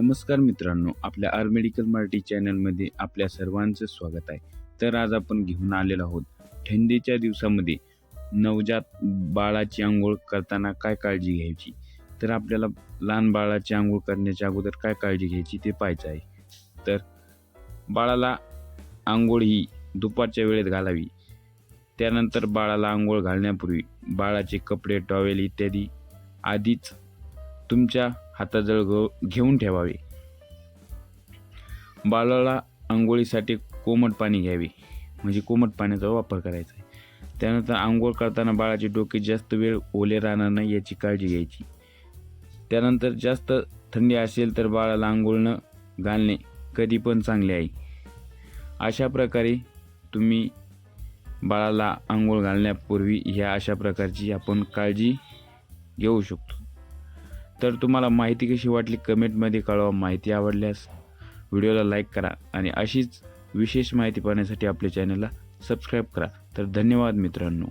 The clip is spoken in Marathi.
नमस्कार मित्रांनो आपल्या आर मेडिकल मराठी चॅनलमध्ये आपल्या सर्वांचं स्वागत आहे. तर आज आपण घेऊन आलेलो आहोत थंडीच्या दिवसामध्ये नवजात बाळाची आंघोळ करताना काय काळजी घ्यायची? तर आपल्याला लहान बाळाची आंघोळ करण्याच्या अगोदर काय काळजी घ्यायची ते पाहायचं आहे. तर बाळाला आंघोळ ही दुपारच्या वेळेत घालावी. त्यानंतर बाळाला आंघोळ घालण्यापूर्वी बाळाचे कपडे टॉवेल इत्यादी आधीच तुमच्या हाताजवळ घ- घेऊन ठेवावे. बाळाला आंघोळीसाठी कोमट पाणी घ्यावे. म्हणजे कोमट पाण्याचा वापर करायचा आहे. त्यानंतर आंघोळ करताना बाळाचे डोके जास्त वेळ ओले राहणार नाही याची काळजी घ्यायची. त्यानंतर जास्त थंडी असेल तर बाळाला आंघोळ न घालणे कधी पण चांगले आहे. अशा प्रकारे तुम्ही बाळाला आंघोळ घालण्यापूर्वी ह्या अशा प्रकारची आपण काळजी घेऊ शकतो. तर तुम्हाला माहिती कशी वाटली? कमेंटमध्ये कळवा. माहिती आवडल्यास व्हिडिओला लाईक करा आणि अशीच विशेष माहिती पाहण्यासाठी आपल्या चॅनलला सबस्क्राईब करा. तर धन्यवाद मित्रांनो.